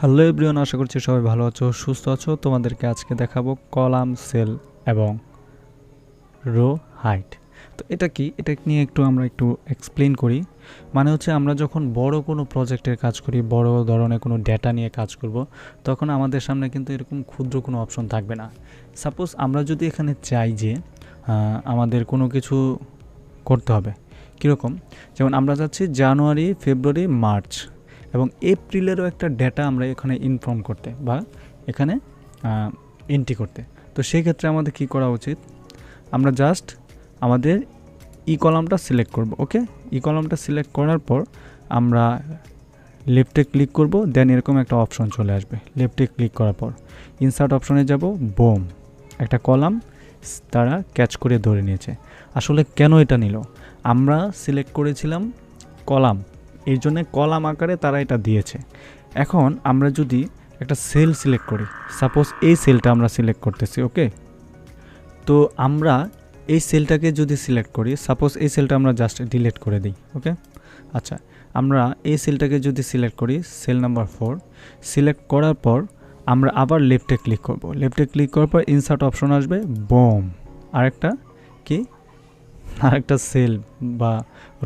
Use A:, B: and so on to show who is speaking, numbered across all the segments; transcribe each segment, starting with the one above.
A: Hello everyone, আশা করছি সবাই ভালো আছো, সুস্থ আছো। তোমাদেরকে আজকে দেখাবো কলাম সেল এবং রো হাইট। তো এটা কি? এটা নিয়ে একটু আমরা একটু এক্সপ্লেন করি। মানে হচ্ছে আমরা যখন বড় কোনো প্রজেক্টের কাজ করি, বড় ধরনের কোনো ডেটা নিয়ে কাজ করব, তখন আমাদের সামনে কিন্তু এরকম ক্ষুদ্র কোনো অপশন থাকবে না। সাপোজ আমরা যদি এখানে চাই যে আমাদের কোনো কিছু করতে হবে, কীরকম? যেমন আমরা যাচ্ছি জানুয়ারি, ফেব্রুয়ারি, মার্চ। এবং এপ্রিলেরও একটা ডেটা আমরা এখানে ইনফর্ম করতে বা এখানে এন্ট্রি করতে। তো সেই ক্ষেত্রে আমাদের কি করা উচিত? আমরা জাস্ট আমাদের ই কলামটা সিলেক্ট করব ওকে ই কলামটা সিলেক্ট করার পর আমরা লেফটে ক্লিক করব দেন এরকম একটা অপশন চলে আসবে। লেফটে ক্লিক করার পর। ইনসার্ট অপশনে যাব বোম একটা কলাম তারা ক্যাচ করে ধরে নিয়েছে। আসলে কেন এটা নিল? আমরা সিলেক্ট করেছিলাম কলাম এই জন্যে কলাম আকারে তারা এটা দিয়েছে। এখন আমরা যদি একটা সেল সিলেক্ট করি, সাপোজ এই সেলটা আমরা সিলেক্ট করতেছি, ওকে? তো আমরা এই সেলটাকে যদি সিলেক্ট করি, সাপোজ এই সেলটা আমরা জাস্ট ডিলিট করে দিই, ওকে? আচ্ছা আমরা এই সেলটাকে যদি সিলেক্ট করি, সেল নাম্বার ফোর, সিলেক্ট করার পর আমরা আবার লেফটে ক্লিক করব। লেফটে ক্লিক করার পর ইনসার্ট অপশন আসবে, বোম। আরেকটা কি? আরেকটা সেল বা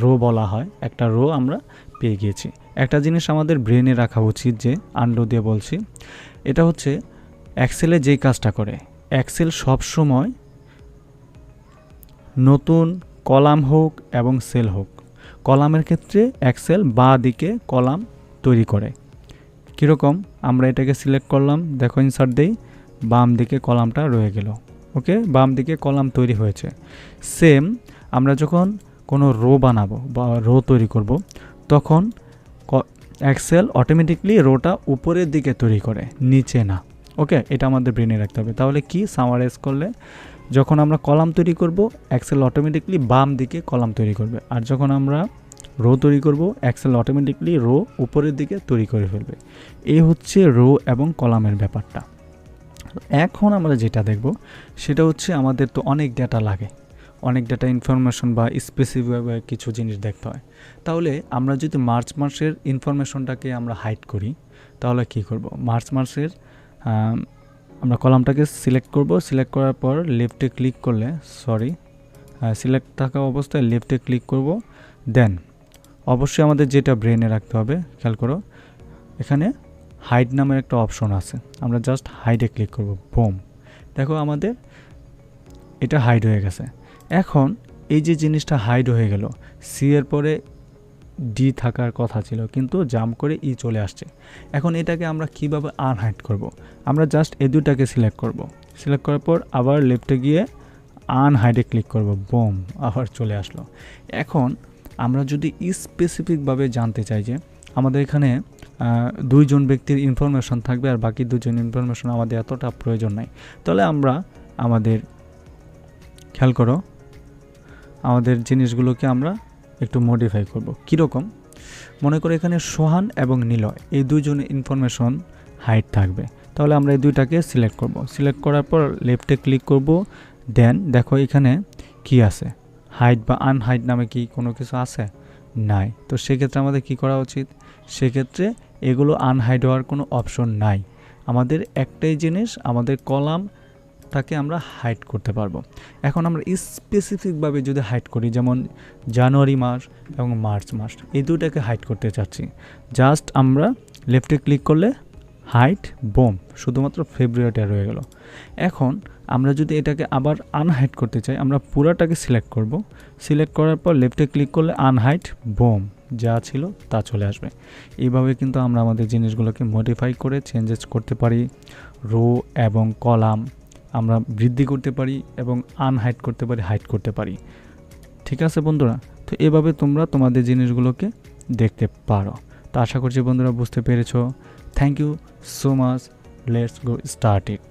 A: রো বলা হয়, একটা রো আমরা পেয়ে গিয়েছি। একটা জিনিস আমাদের ব্রেনে রাখা উচিত যে আন্ডো দিয়ে বলছি, এটা হচ্ছে অ্যাক্সেলে যেই কাজটা করে অ্যাক্সেল সবসময় নতুন কলাম হোক এবং সেল হোক, কলামের ক্ষেত্রে অ্যাক্সেল বা দিকে কলাম তৈরি করে। কীরকম? আমরা এটাকে সিলেক্ট করলাম, দেখো ইনসার্ট দেই বাম দিকে কলামটা রয়ে গেল, ওকে? বাম দিকে কলাম তৈরি হয়েছে। সেম আমরা যখন কোনো রো বানাবো বা রো তৈরি করব, তখন এক্সেল অটোমেটিকলি রোটা উপরের দিকে তৈরি করে, নিচে না। ওকে? এটা আমাদের ব্রেনে রাখতে হবে। তাহলে কি? সামারাইজ করলে যখন আমরা কলাম তৈরি করব এক্সেল অটোমেটিকলি বাম দিকে কলাম তৈরি করবে। আর যখন আমরা রো তৈরি করব এক্সেল অটোমেটিকলি রো উপরের দিকে তৈরি করে ফেলবে। এই হচ্ছে রো এবং কলামের ব্যাপারটা। এখন আমরা যেটা দেখব, সেটা হচ্ছে আমাদের তো অনেক ডেটা লাগে। অনেক ডেটা ইনফরমেশন বা স্পেসিফিক কিছু জিনিস দেখতে হয়। তাহলে আমরা যদি মার্চ মাসের ইনফরমেশনটাকে আমরা হাইড করি, তাহলে কি করব? মার্চ মাসের আমরা কলামটাকে সিলেক্ট করব। সিলেক্ট করার পর লেফটে ক্লিক করলে সরি সিলেক্ট থাকা অবস্থায় লেফটে ক্লিক করব। দেন অবশ্যই আমাদের যেটা ব্রেনে রাখতে হবে, খেয়াল করো, এখানে হাইড নামের একটা অপশন আছে। আমরা জাস্ট হাইডে ক্লিক করব। বোম দেখো আমাদের এটা হাইড হয়ে গেছে। এখন এই যে জিনিসটা হাইড হয়ে গেল সি এর পরে ডি থাকার কথা ছিল, কিন্তু জাম্প করে ই চলে আসছে এখন এটাকে আমরা কীভাবে আনহাইড করব। আমরা জাস্ট এ দুটাকে সিলেক্ট করব। সিলেক্ট করার পর আবার লেফটে গিয়ে আনহাইডে ক্লিক করব বোম আবার চলে আসলো এখন আমরা যদি স্পেসিফিকভাবে জানতে চাই যে আমাদের এখানে দুইজন ব্যক্তির ইনফরমেশন থাকবে আর বাকি দুজন ইনফরমেশন আমাদের এতটা প্রয়োজন নাই, তাহলে আমরা আমাদের, খেয়াল করো আমাদের জিনিসগুলোকে আমরা একটু মডিফাই করব। কীরকম? মনে করো এখানে সোহান এবং নিলয়, এই দুজনের ইনফরমেশন হাইট থাকবে। তাহলে আমরা এই দুইটাকে সিলেক্ট করব। সিলেক্ট করার পর লেফটে ক্লিক করব দেন দেখো এখানে কি আছে? হাইট বা আনহাইট নামে কি কোনো কিছু আছে? নাই। তো সেক্ষেত্রে আমাদের কি করা উচিত? সেক্ষেত্রে এগুলো আনহাইড হওয়ার কোনো অপশন নাই। আমাদের একটাই জিনিস, আমাদের কলাম তাকে আমরা হাইড করতে পারব। এখন আমরা স্পেসিফিকভাবে যদি হাইড করি, যেমন জানুয়ারি মাস এবং মার্চ মাস, এই দুটাকে হাইড করতে চাচ্ছি। জাস্ট আমরা লেফটে ক্লিক করলে হাইট বোম শুধুমাত্র ফেব্রুয়ারিটা রয়ে গেল। এখন আমরা যদি এটাকে আবার আনহাইড করতে চাই, আমরা পুরাটাকে সিলেক্ট করব। সিলেক্ট করার পর লেফটে ক্লিক করলে আনহাইট বোম যা ছিল তা চলে আসবে। এইভাবে কিন্তু আমরা আমাদের জিনিসগুলোকে মডিফাই করে চেঞ্জেস করতে পারি। রো এবং কলাম আমরা বৃদ্ধি করতে পারি এবং আনহাইট করতে পারি হাইট করতে পারি। ঠিক আছে বন্ধুরা? তো এভাবে তোমরা তোমাদের জিনিসগুলোকে দেখতে পারো। তো আশা করছি বন্ধুরা বুঝতে পেরেছ। Thank you so much let's go start it